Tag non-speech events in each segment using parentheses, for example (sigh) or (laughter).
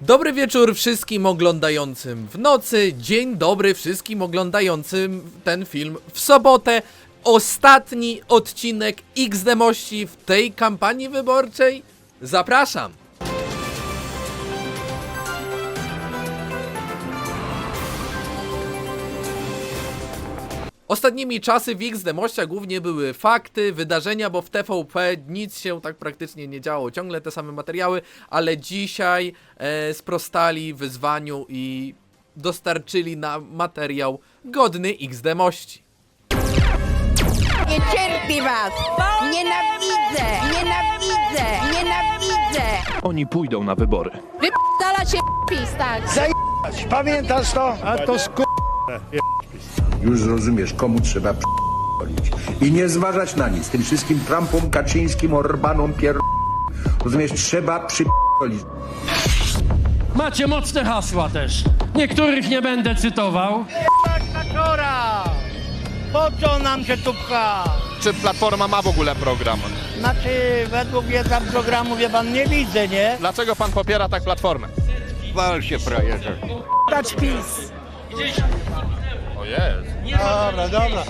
Dobry wieczór wszystkim oglądającym w nocy, dzień dobry wszystkim oglądającym ten film w sobotę. Ostatni odcinek XD Mości w tej kampanii wyborczej. Zapraszam! Ostatnimi czasy w XD Mościa głównie były fakty, wydarzenia, bo w TVP nic się tak praktycznie nie działo, ciągle te same materiały, ale dzisiaj e, sprostali wyzwaniu i dostarczyli nam materiał godny XD Mości. Nie cierpi was! Nienawidzę! Nienawidzę! Nienawidzę! Oni pójdą na wybory. Wypala się PiS, tak! Pamiętasz to? A to sku... Już zrozumiesz, komu trzeba p***lić. I nie zważać na nic. Tym wszystkim Trumpom, Kaczyńskim, Orbanom, pier... Rozumiesz, trzeba przyp***lić. Macie mocne hasła też. Niektórych nie będę cytował. Kaczora! Po co nam się tu pcha? Czy Platforma ma w ogóle program? Znaczy, według mnie tam programu, wie pan, nie widzę, nie? Dlaczego pan popiera tak Platformę? Wal się, frajerze. Dać PiS! O jest. Dobra, dobra.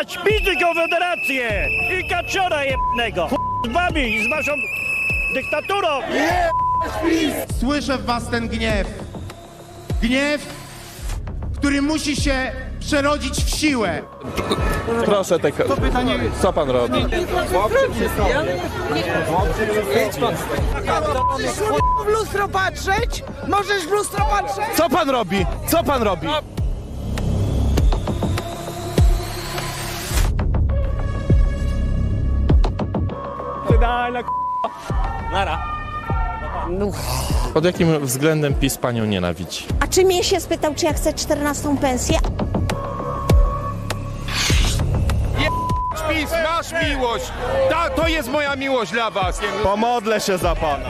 A śpidy Konfederację! I kaczora jednego! Z wami, z waszą dyktaturą! Słyszę w was ten gniew. Gniew, który musi się przerodzić w siłę. Proszę tego. Co pan robi? w lustro patrzeć? Możesz w lustro patrzeć? Co pan robi? Co pan robi? Pod jakim względem PiS panią nienawidzi? A czy mnie się spytał, czy ja chcę 14 pensję? PiS, masz miłość! Ta, to jest moja miłość dla was! Pomodlę się za pana.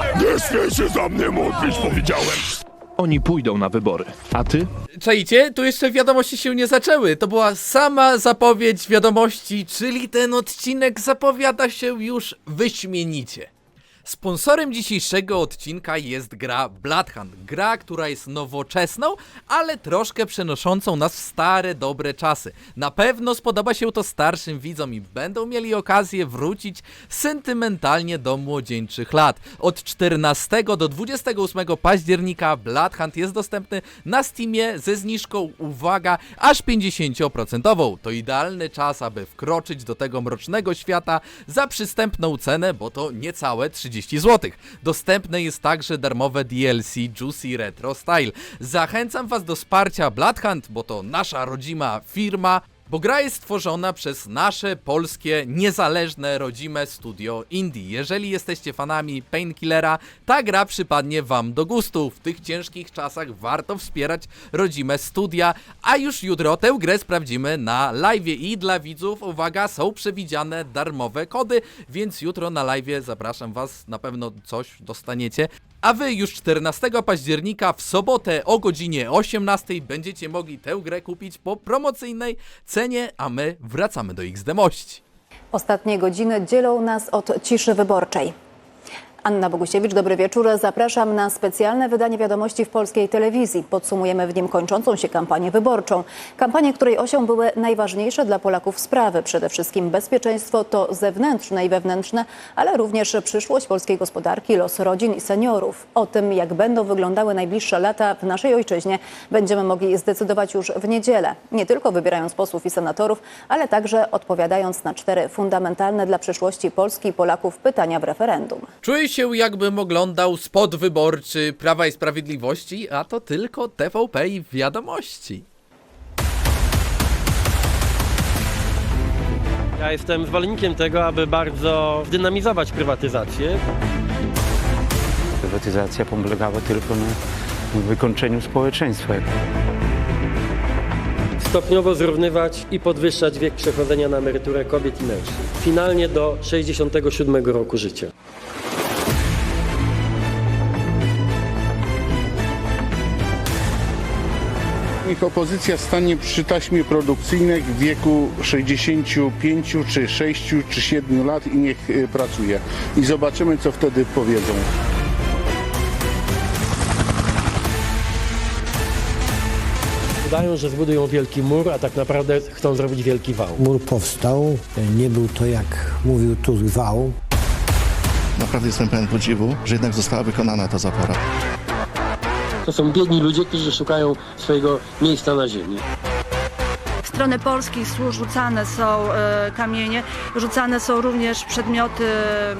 Oni pójdą na wybory. A ty? Czajcie? Tu jeszcze wiadomości się nie zaczęły. To była sama zapowiedź wiadomości, czyli ten odcinek zapowiada się już wyśmienicie. Sponsorem dzisiejszego odcinka jest gra Bloodhunt. Gra, która jest nowoczesną, ale troszkę przenoszącą nas w stare, dobre czasy. Na pewno spodoba się to starszym widzom i będą mieli okazję wrócić sentymentalnie do młodzieńczych lat. Od 14 do 28 października Bloodhunt jest dostępny na Steamie ze zniżką, uwaga, aż 50%. To idealny czas, aby wkroczyć do tego mrocznego świata za przystępną cenę, bo to niecałe 30 zł. Dostępne jest także darmowe DLC Juicy Retro Style. Zachęcam Was do wsparcia Bloodhunt, bo to nasza rodzima firma, bo gra jest stworzona przez nasze polskie, niezależne, rodzime studio indie. Jeżeli jesteście fanami Painkillera, ta gra przypadnie Wam do gustu. W tych ciężkich czasach warto wspierać rodzime studia, a już jutro tę grę sprawdzimy na live i dla widzów, uwaga, są przewidziane darmowe kody, więc jutro na live zapraszam Was, na pewno coś dostaniecie. A wy już 14 października w sobotę o godzinie 18 będziecie mogli tę grę kupić po promocyjnej cenie, a my wracamy do XD Mości. Ostatnie godziny dzielą nas od ciszy wyborczej. Anna Bogusiewicz, dobry wieczór. Zapraszam na specjalne wydanie wiadomości w polskiej telewizji. Podsumujemy w nim kończącą się kampanię wyborczą. Kampanię, której osią były najważniejsze dla Polaków sprawy. Przede wszystkim bezpieczeństwo to zewnętrzne i wewnętrzne, ale również przyszłość polskiej gospodarki, los rodzin i seniorów. O tym, jak będą wyglądały najbliższe lata w naszej ojczyźnie, będziemy mogli zdecydować już w niedzielę. Nie tylko wybierając posłów i senatorów, ale także odpowiadając na cztery fundamentalne dla przyszłości Polski i Polaków pytania w referendum. Czuję się jakbym oglądał spot wyborczy Prawa i Sprawiedliwości, a to tylko TVP i wiadomości. Ja jestem zwolennikiem tego, aby bardzo dynamizować prywatyzację. Prywatyzacja polegała tylko na wykończeniu społeczeństwa. Stopniowo zrównywać i podwyższać wiek przechodzenia na emeryturę kobiet i mężczyzn. Finalnie do 67 roku życia. nich opozycja stanie przy taśmie produkcyjnej w wieku 65 czy 6 czy 7 lat i niech y, pracuje. I zobaczymy, co wtedy powiedzą. Udają, że zbudują wielki mur, a tak naprawdę chcą zrobić wielki wał. Mur powstał, e, nie był to jak mówił tu wał. Naprawdę jestem pełen podziwu, że jednak została wykonana ta zapora. To są biedni ludzie, którzy szukają swojego miejsca na ziemi. W stronę Polski słu- rzucane są e, kamienie, rzucane są również przedmioty, m,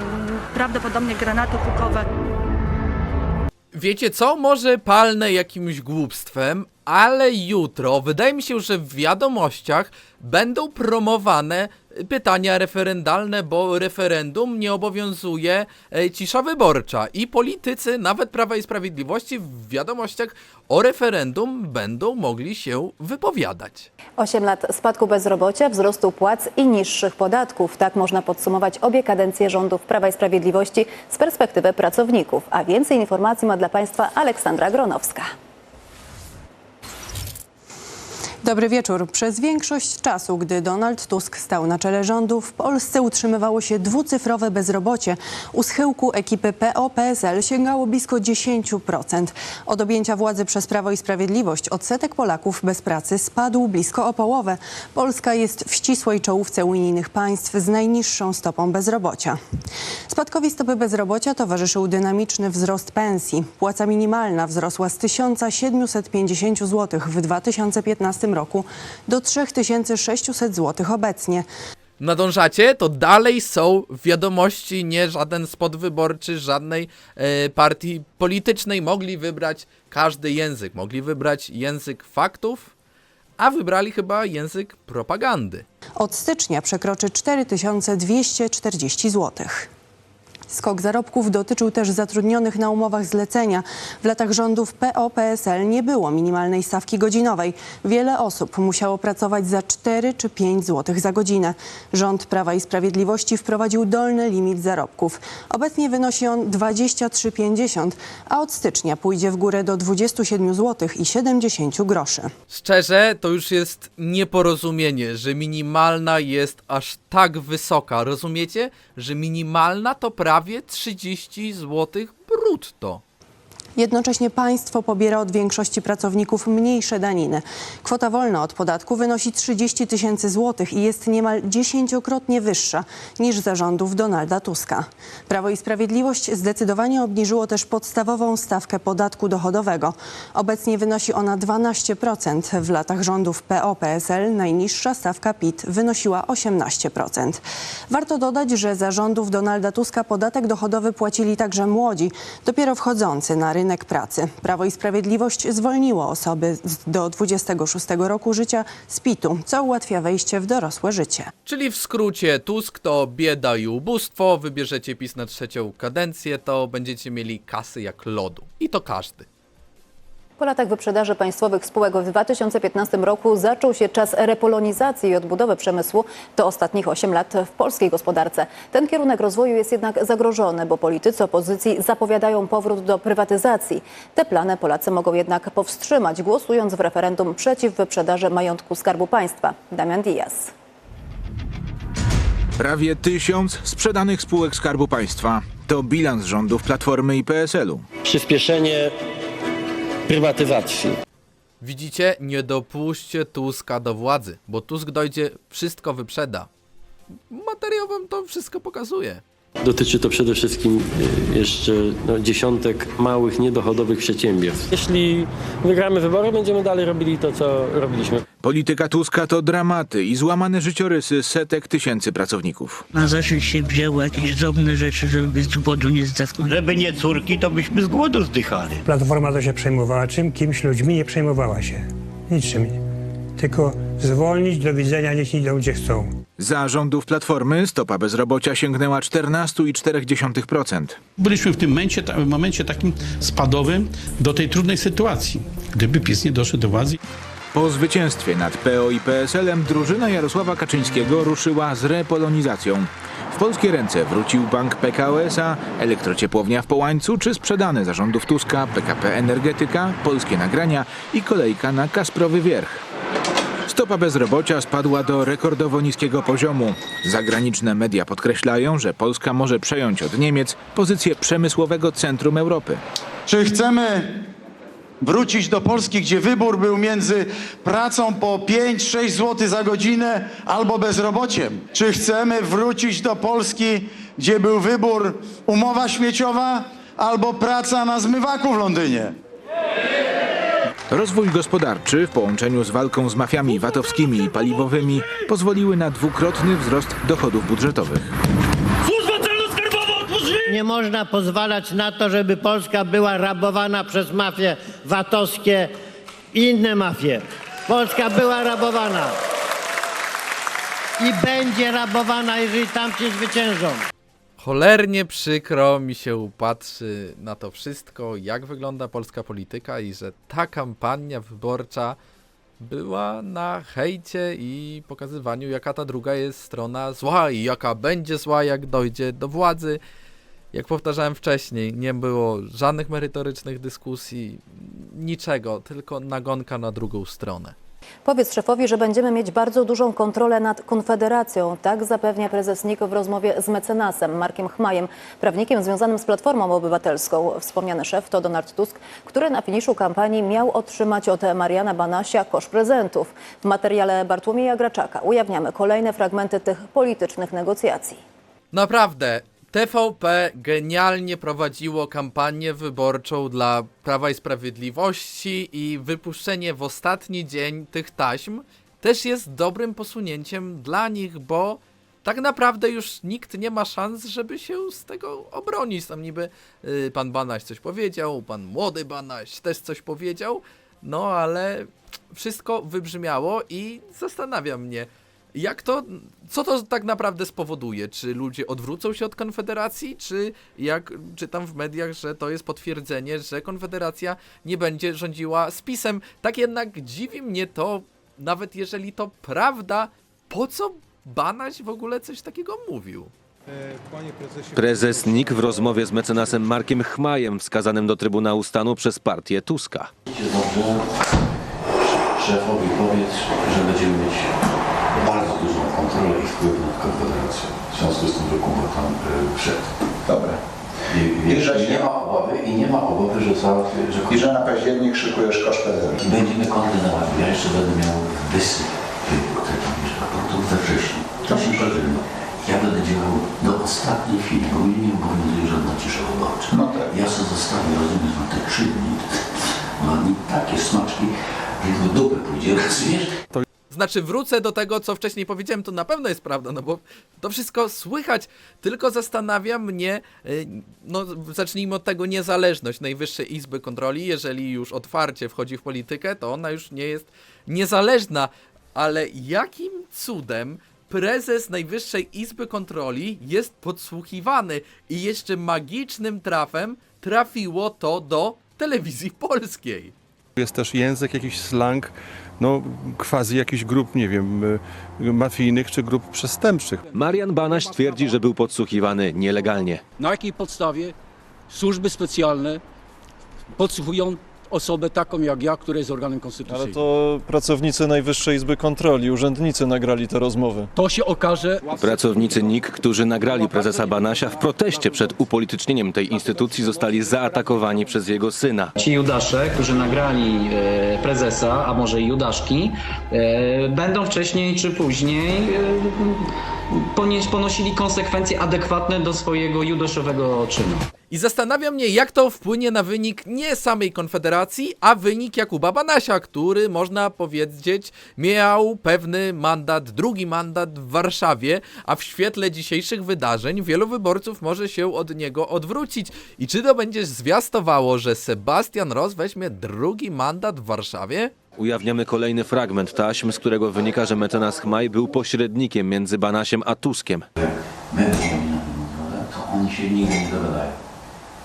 prawdopodobnie granaty pukowe. Wiecie co? Może palnę jakimś głupstwem, ale jutro wydaje mi się, że w wiadomościach będą promowane pytania referendalne, bo referendum nie obowiązuje e, cisza wyborcza i politycy, nawet Prawa i Sprawiedliwości w wiadomościach o referendum będą mogli się wypowiadać. 8 lat spadku bezrobocia, wzrostu płac i niższych podatków. Tak można podsumować obie kadencje rządów Prawa i Sprawiedliwości z perspektywy pracowników. A więcej informacji ma dla Państwa Aleksandra Gronowska. Dobry wieczór. Przez większość czasu, gdy Donald Tusk stał na czele rządu, w Polsce utrzymywało się dwucyfrowe bezrobocie. U schyłku ekipy PO-PSL sięgało blisko 10%. Od objęcia władzy przez Prawo i Sprawiedliwość odsetek Polaków bez pracy spadł blisko o połowę. Polska jest w ścisłej czołówce unijnych państw z najniższą stopą bezrobocia. Spadkowi stopy bezrobocia towarzyszył dynamiczny wzrost pensji. Płaca minimalna wzrosła z 1750 zł w 2015 roku do 3600 zł obecnie. Nadążacie? To dalej są wiadomości, nie żaden spot wyborczy, żadnej e, partii politycznej. Mogli wybrać każdy język. Mogli wybrać język faktów, a wybrali chyba język propagandy. Od stycznia przekroczy 4240 zł. Skok zarobków dotyczył też zatrudnionych na umowach zlecenia. W latach rządów PO-PSL nie było minimalnej stawki godzinowej. Wiele osób musiało pracować za 4 czy 5 zł za godzinę. Rząd Prawa i Sprawiedliwości wprowadził dolny limit zarobków. Obecnie wynosi on 23,50, a od stycznia pójdzie w górę do 27 zł i 70 groszy. Szczerze, to już jest nieporozumienie, że minimalna jest aż tak wysoka. Rozumiecie? Że minimalna to prawie 30 zł brutto. Jednocześnie państwo pobiera od większości pracowników mniejsze daniny. Kwota wolna od podatku wynosi 30 tysięcy złotych i jest niemal dziesięciokrotnie wyższa niż za rządów Donalda Tuska. Prawo i Sprawiedliwość zdecydowanie obniżyło też podstawową stawkę podatku dochodowego. Obecnie wynosi ona 12%. W latach rządów PO-PSL najniższa stawka PIT wynosiła 18%. Warto dodać, że za rządów Donalda Tuska podatek dochodowy płacili także młodzi, dopiero wchodzący na rynek pracy. Prawo i Sprawiedliwość zwolniło osoby do 26 roku życia z PIT-u, co ułatwia wejście w dorosłe życie. Czyli w skrócie Tusk to bieda i ubóstwo, wybierzecie PiS na trzecią kadencję, to będziecie mieli kasy jak lodu. I to każdy. Po latach wyprzedaży państwowych spółek w 2015 roku zaczął się czas repolonizacji i odbudowy przemysłu. To ostatnich 8 lat w polskiej gospodarce. Ten kierunek rozwoju jest jednak zagrożony, bo politycy opozycji zapowiadają powrót do prywatyzacji. Te plany Polacy mogą jednak powstrzymać, głosując w referendum przeciw wyprzedaży majątku Skarbu Państwa. Damian Diaz. Prawie tysiąc sprzedanych spółek Skarbu Państwa. To bilans rządów Platformy i PSL-u. Przyspieszenie prywatyzacji. Widzicie? Nie dopuśćcie Tuska do władzy, bo Tusk dojdzie, wszystko wyprzeda. Materiał wam to wszystko pokazuje. Dotyczy to przede wszystkim y, jeszcze no, dziesiątek małych, niedochodowych przedsiębiorstw. Jeśli wygramy wybory, będziemy dalej robili to, co robiliśmy. Polityka Tuska to dramaty i złamane życiorysy setek tysięcy pracowników. Na zaszczyt się wzięło jakieś drobne rzeczy, żeby z głodu nie zdechł. Żeby nie córki, to byśmy z głodu zdychali. Platforma to się przejmowała czym? Kimś ludźmi nie przejmowała się. Niczym. Tylko zwolnić, do widzenia, niech idą gdzie chcą. Za rządów Platformy stopa bezrobocia sięgnęła 14,4%. Byliśmy w tym momencie, momencie takim spadowym do tej trudnej sytuacji. Gdyby PiS nie doszedł do władzy. Po zwycięstwie nad PO i PSL-em drużyna Jarosława Kaczyńskiego ruszyła z repolonizacją. W polskie ręce wrócił bank PKO SA, elektrociepłownia w Połańcu czy sprzedane za rządów Tuska PKP Energetyka, Polskie Nagrania i kolejka na Kasprowy Wierch. Stopa bezrobocia spadła do rekordowo niskiego poziomu. Zagraniczne media podkreślają, że Polska może przejąć od Niemiec pozycję przemysłowego centrum Europy. Czy chcemy wrócić do Polski, gdzie wybór był między pracą po 5-6 zł za godzinę albo bezrobociem? Czy chcemy wrócić do Polski, gdzie był wybór umowa śmieciowa albo praca na zmywaku w Londynie? Rozwój gospodarczy w połączeniu z walką z mafiami VAT-owskimi i paliwowymi pozwoliły na dwukrotny wzrost dochodów budżetowych. Nie można pozwalać na to, żeby Polska była rabowana przez mafie VAT-owskie i inne mafie. Polska była rabowana i będzie rabowana, jeżeli tamci zwyciężą. Cholernie przykro mi się patrzy na to wszystko, jak wygląda polska polityka i że ta kampania wyborcza była na hejcie i pokazywaniu, jaka ta druga jest strona zła i jaka będzie zła, jak dojdzie do władzy. Jak powtarzałem wcześniej, nie było żadnych merytorycznych dyskusji, niczego, tylko nagonka na drugą stronę. Powiedz szefowi, że będziemy mieć bardzo dużą kontrolę nad Konfederacją. Tak zapewnia prezes NIK w rozmowie z mecenasem Markiem Chmajem, prawnikiem związanym z Platformą Obywatelską. Wspomniany szef to Donald Tusk, który na finiszu kampanii miał otrzymać od Mariana Banasia kosz prezentów. W materiale Bartłomieja Graczaka ujawniamy kolejne fragmenty tych politycznych negocjacji. Naprawdę, TVP genialnie prowadziło kampanię wyborczą dla Prawa i Sprawiedliwości i wypuszczenie w ostatni dzień tych taśm też jest dobrym posunięciem dla nich, bo tak naprawdę już nikt nie ma szans, żeby się z tego obronić. Tam niby y, pan Banaś coś powiedział, pan młody Banaś też coś powiedział, no ale wszystko wybrzmiało i zastanawia mnie, jak to, co to tak naprawdę spowoduje? Czy ludzie odwrócą się od Konfederacji, czy jak czytam w mediach, że to jest potwierdzenie, że Konfederacja nie będzie rządziła z PiSem? Tak jednak dziwi mnie to, nawet jeżeli to prawda, po co Banaś w ogóle coś takiego mówił? Prezes NIK w rozmowie z mecenasem Markiem Chmajem, wskazanym do Trybunału Stanu przez partię Tuska. Dobrze, szefowi powiedz, że będziemy mieć kontrolę i wpływ nad Konfederacją. W związku z tym dokument tam y, wszedł. Dobra. I, I, że nie ma obawy i nie ma obawy, że załatwię, że... I że na październik szykujesz kosz prezent. Będziemy kontynuować. Ja jeszcze będę miał wysyp tych raportów we wrześniu. To się październik. Ja będę działał do ostatniej chwili, bo mnie nie obowiązuje żadna cisza wyborcza. No tak. Ja sobie zostawię, rozumiesz, na te trzy dni. (laughs) No i takie smaczki, że w dupę pójdzie, rozumiesz? Znaczy wrócę do tego, co wcześniej powiedziałem, to na pewno jest prawda, no bo to wszystko słychać, tylko zastanawia mnie, y, no zacznijmy od tego, niezależność Najwyższej Izby Kontroli, jeżeli już otwarcie wchodzi w politykę, to ona już nie jest niezależna, ale jakim cudem prezes Najwyższej Izby Kontroli jest podsłuchiwany i jeszcze magicznym trafem trafiło to do telewizji polskiej. Jest też język, jakiś slang, no quasi jakichś grup, nie wiem, y, mafijnych czy grup przestępczych. Marian Banaś twierdzi, że był podsłuchiwany nielegalnie. Na jakiej podstawie służby specjalne podsłuchują osobę taką jak ja, która jest organem konstytucyjnym? Ale to pracownicy Najwyższej Izby Kontroli, urzędnicy nagrali te rozmowy. To się okaże. Pracownicy NIK, którzy nagrali prezesa Banasia w proteście przed upolitycznieniem tej instytucji zostali zaatakowani przez jego syna. Ci judasze, którzy nagrali e, prezesa, a może i judaszki, e, będą wcześniej czy później e, ponieść, ponosili konsekwencje adekwatne do swojego judaszowego czynu. I zastanawia mnie, jak to wpłynie na wynik nie samej Konfederacji, a wynik Jakuba Banasia, który można powiedzieć miał pewny mandat, drugi mandat w Warszawie, a w świetle dzisiejszych wydarzeń wielu wyborców może się od niego odwrócić. I czy to będzie zwiastowało, że Sebastian Ross weźmie drugi mandat w Warszawie? Ujawniamy kolejny fragment taśm, z którego wynika, że mecenas Chmaj był pośrednikiem między Banasiem a Tuskiem. My kontrolę, to oni się nigdy nie dogadają.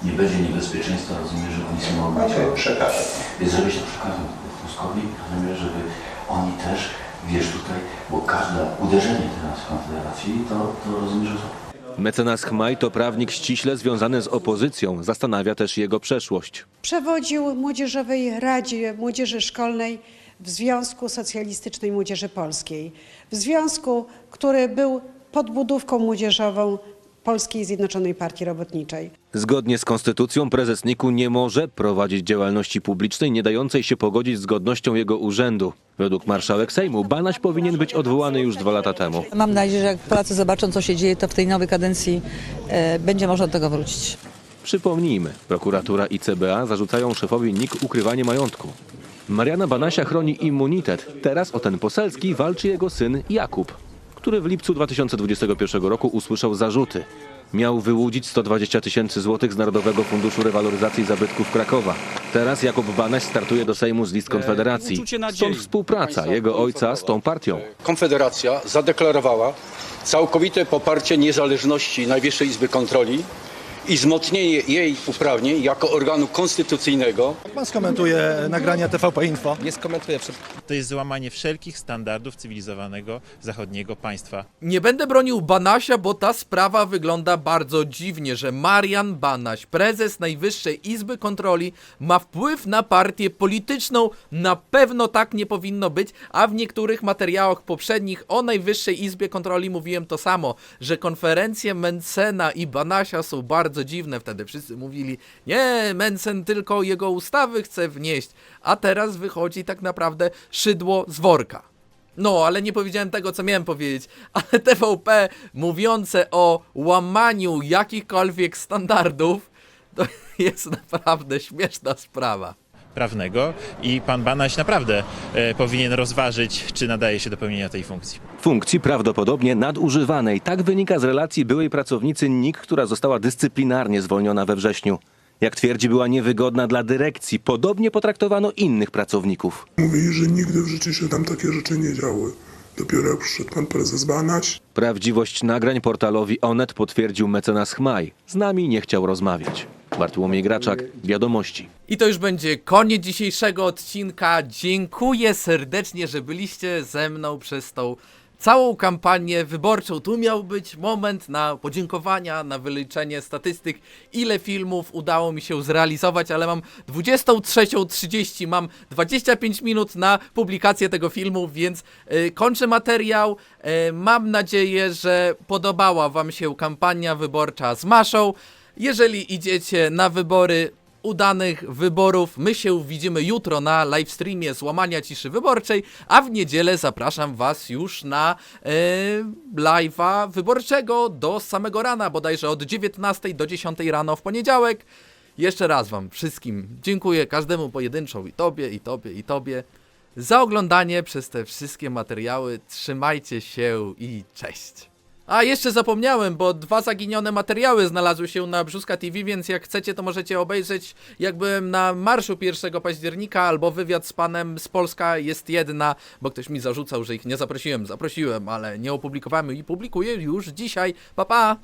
Nie będzie niebezpieczeństwa, rozumiesz, że oni sobie mogą mieć... przekażę. Więc żebyś to przekazał Tuskowi, rozumiesz, żeby oni też, wiesz tutaj, bo każde uderzenie teraz w Konfederacji, to, to rozumiesz, że Mecenas Chmaj to prawnik ściśle związany z opozycją. Zastanawia też jego przeszłość. Przewodził Młodzieżowej Radzie Młodzieży Szkolnej w Związku Socjalistycznej Młodzieży Polskiej. W związku, który był podbudówką młodzieżową Polskiej Zjednoczonej Partii Robotniczej. Zgodnie z konstytucją prezes NIK-u nie może prowadzić działalności publicznej nie dającej się pogodzić z godnością jego urzędu. Według marszałek Sejmu Banaś powinien być odwołany już dwa lata temu. Mam nadzieję, że jak Polacy zobaczą, co się dzieje, to w tej nowej kadencji e, będzie można do tego wrócić. Przypomnijmy, prokuratura i CBA zarzucają szefowi NIK ukrywanie majątku. Mariana Banasia chroni immunitet. Teraz o ten poselski walczy jego syn Jakub, który w lipcu 2021 roku usłyszał zarzuty. Miał wyłudzić 120 tysięcy złotych z Narodowego Funduszu Rewaloryzacji Zabytków Krakowa. Teraz Jakub Banaś startuje do Sejmu z list Konfederacji. Stąd współpraca jego ojca z tą partią. Konfederacja zadeklarowała całkowite poparcie niezależności Najwyższej Izby Kontroli i wzmocnienie jej uprawnień jako organu konstytucyjnego. Jak pan skomentuje nagrania TVP Info? Nie skomentuję. To jest złamanie wszelkich standardów cywilizowanego zachodniego państwa. Nie będę bronił Banasia, bo ta sprawa wygląda bardzo dziwnie, że Marian Banaś, prezes Najwyższej Izby Kontroli, ma wpływ na partię polityczną. Na pewno tak nie powinno być, a w niektórych materiałach poprzednich o Najwyższej Izbie Kontroli mówiłem to samo, że konferencje Mencena i Banasia są bardzo dziwne. Wtedy wszyscy mówili, nie, Mencen tylko jego ustawy chce wnieść, a teraz wychodzi tak naprawdę szydło z worka. No, ale nie powiedziałem tego, co miałem powiedzieć. (laughs) Ale TVP mówiące o łamaniu jakichkolwiek standardów, to (laughs) jest naprawdę śmieszna sprawa. Prawnego i pan Banaś naprawdę e, powinien rozważyć, czy nadaje się do pełnienia tej funkcji. Funkcji prawdopodobnie nadużywanej. Tak wynika z relacji byłej pracownicy NIK, która została dyscyplinarnie zwolniona we wrześniu. Jak twierdzi, była niewygodna dla dyrekcji. Podobnie potraktowano innych pracowników. Mówili, że nigdy w życiu się tam takie rzeczy nie działy. Dopiero jak przyszedł pan prezes Banaś, Prawdziwość nagrań portalowi Onet potwierdził mecenas Chmaj. Z nami nie chciał rozmawiać. Bartłomiej Graczak, Wiadomości. I to już będzie koniec dzisiejszego odcinka. Dziękuję serdecznie, że byliście ze mną przez tą całą kampanię wyborczą. Tu miał być moment na podziękowania, na wyliczenie statystyk, ile filmów udało mi się zrealizować, ale mam 23.30, mam 25 minut na publikację tego filmu, więc y, kończę materiał. Y, mam nadzieję, że podobała Wam się kampania wyborcza z Maszą. Jeżeli idziecie na wybory, udanych wyborów. My się widzimy jutro na livestreamie złamania ciszy wyborczej, a w niedzielę zapraszam Was już na e, live'a wyborczego do samego rana, bodajże od 19 do 10 rano w poniedziałek. Jeszcze raz Wam wszystkim dziękuję, każdemu pojedynczo i Tobie, i Tobie, i Tobie za oglądanie przez te wszystkie materiały. Trzymajcie się i cześć. A jeszcze zapomniałem, bo dwa zaginione materiały znalazły się na Brzuska TV, więc jak chcecie, to możecie obejrzeć, jak byłem na marszu 1 października, albo wywiad z panem z Polska jest jedna, bo ktoś mi zarzucał, że ich nie zaprosiłem. Zaprosiłem, ale nie opublikowałem i publikuję już dzisiaj. Pa pa!